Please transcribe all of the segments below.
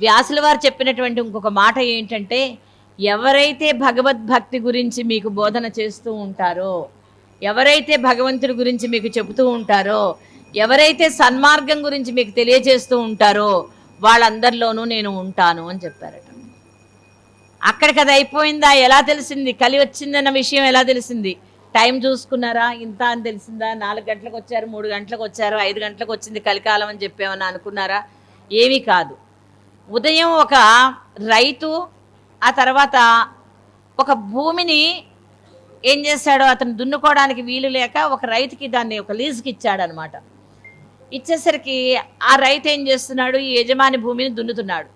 వ్యాసుల వారు చెప్పినటువంటి ఇంకొక మాట ఏంటంటే ఎవరైతే భగవద్భక్తి గురించి మీకు బోధన చేస్తూ ఉంటారో ఎవరైతే భగవంతుడి గురించి మీకు చెబుతూ ఉంటారో ఎవరైతే సన్మార్గం గురించి మీకు తెలియజేస్తూ ఉంటారో వాళ్ళందరిలోనూ నేను ఉంటాను అని చెప్పారట. అక్కడికి అది అయిపోయిందా? ఎలా తెలిసింది? కలి వచ్చిందన్న విషయం ఎలా తెలిసింది? టైం చూసుకున్నారా? ఇంత అని తెలిసిందా? నాలుగు గంటలకు వచ్చారు మూడు గంటలకు వచ్చారు ఐదు గంటలకు వచ్చింది కలికాలం అని చెప్పేమని అనుకున్నారా? ఏమీ కాదు. ఉదయం ఒక రైతు ఆ తర్వాత ఒక భూమిని ఏం చేశాడో అతను దున్నుకోవడానికి వీలు లేక ఒక రైతుకి దాన్ని ఒక లీజుకి ఇచ్చాడనమాట. ఇచ్చేసరికి ఆ రైతు ఏం చేస్తున్నాడు? ఈ యజమాని భూమిని దున్నుతున్నాడు.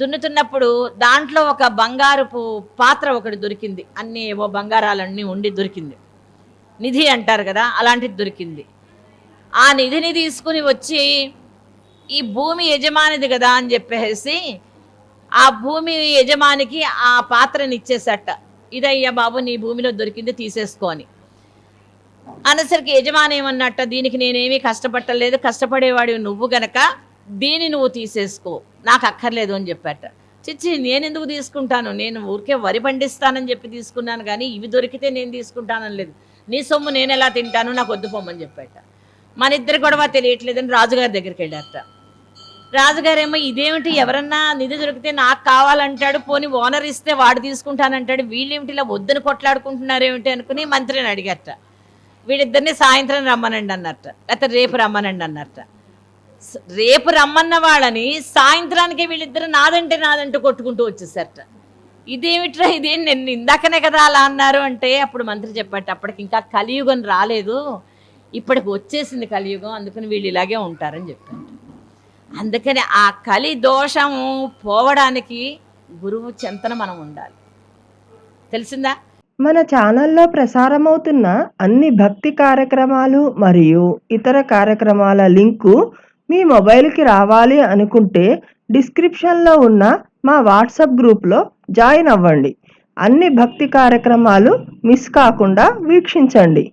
దున్నుతున్నప్పుడు దాంట్లో ఒక బంగారుపు పాత్ర ఒకటి దొరికింది. అన్ని ఏవో బంగారాలన్నీ ఉండి దొరికింది. నిధి అంటారు కదా అలాంటిది దొరికింది. ఆ నిధిని తీసుకుని వచ్చి ఈ భూమి యజమానిది కదా అని చెప్పేసి ఆ భూమి యజమానికి ఆ పాత్రని ఇచ్చేసట. ఇదయ్యా బాబు నీ భూమిలో దొరికింది తీసేసుకొని. అనసరికి యజమాని ఏమన్నట్ట దీనికి నేనేమీ కష్టపట్టలేదు కష్టపడేవాడు నువ్వు గనక దీన్ని నువ్వు తీసేసుకో నాకు అక్కర్లేదు అని చెప్పాట. చిచ్చి నేను ఎందుకు తీసుకుంటాను? నేను ఊరికే వరి పండిస్తానని చెప్పి తీసుకున్నాను కానీ ఇవి దొరికితే నేను తీసుకుంటానని లేదు. నీ సొమ్ము నేను ఎలా తింటాను? నాకు వద్దు పొమ్మని చెప్పాట. మన ఇద్దరు గొడవ తెలియట్లేదని రాజుగారి దగ్గరికి వెళ్ళారట. రాజుగారేమో ఇదేమిటి? ఎవరన్నా నిధి దొరికితే నాకు కావాలంటాడు పోని ఓనర్ ఇస్తే వాడు తీసుకుంటానంటాడు వీళ్ళేమిటి ఇలా వద్దని కొట్లాడుకుంటున్నారేమిటి? అనుకుని మంత్రిని అడిగట వీడిద్దరిని సాయంత్రం రమ్మనండి అన్నట్ట లేకపోతే రేపు రమ్మనండి అన్నట్ట రేపు రమ్మన్న వాళ్ళని సాయంత్రానికి వీళ్ళిద్దరు నాదంటే నాదంటూ కొట్టుకుంటూ వచ్చేసారట. ఇదేమిట్రా ఇదేం? నేను ఇందాకనే కదా అలా అన్నారు అంటే అప్పుడు మంత్రి చెప్పాట అప్పటికి ఇంకా కలియుగం రాలేదు. ఇప్పటికి వచ్చేసింది కలియుగం అందుకని వీళ్ళు ఇలాగే ఉంటారని చెప్పారు అందుకని ఆ కలి దోషము పోవడానికి గురువు చింతన మనం ఉండాలి. తెలిసిందా? మన ఛానల్లో ప్రసారమవుతున్న అన్ని భక్తి కార్యక్రమాలు మరియు ఇతర కార్యక్రమాల లింకు మీ మొబైల్కి రావాలి అనుకుంటే డిస్క్రిప్షన్లో ఉన్న మా వాట్సాప్ గ్రూప్లో జాయిన్ అవ్వండి. అన్ని భక్తి కార్యక్రమాలు మిస్ కాకుండా వీక్షించండి.